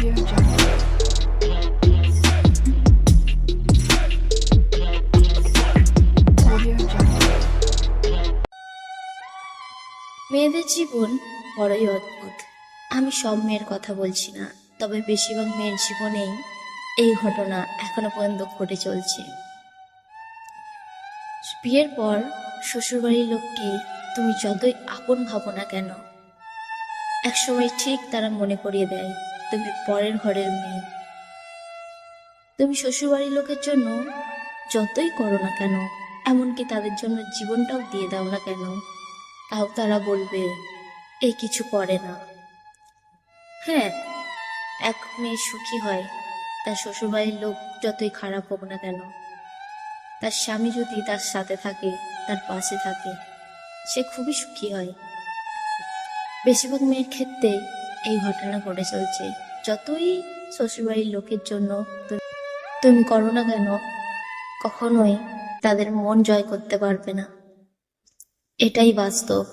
মেয়েদের জীবন বড়ই অদ্ভুত। আমি সব মেয়ের কথা বলছি না, তবে বেশিরভাগ মেয়ের জীবনেই এই ঘটনা এখনও পর্যন্ত ঘটে চলছে। বিয়ের পর শ্বশুরবাড়ির লোককে তুমি যতই আপন ভাবো না কেন, একসময় ঠিক তারা মনে করিয়ে দেয় তুমি পরের ঘরের মেয়ে। তুমি শ্বশুরবাড়ির লোকের জন্য যতই করো না কেন, এমনকি তাদের জন্য জীবনটাও দিয়ে দাও না কেন, তাও তারা বলবে, এ কিছু করে না। হ্যাঁ এক মেয়ে সুখী হয়, তার শ্বশুরবাড়ির লোক যতই খারাপ হোক না কেন। তার স্বামী যদি তার সাথে থাকে, তার পাশে থাকে, সে খুবই সুখী হয়। বেশিরভাগ মেয়ের ক্ষেত্রে এই ঘটনা ঘটে চলছে। যতই শ্বশুরবাড়ির লোকের জন্য তুমি করো না কেন, কখনোই তাদের মন জয় করতে পারবে না। এটাই বাস্তব।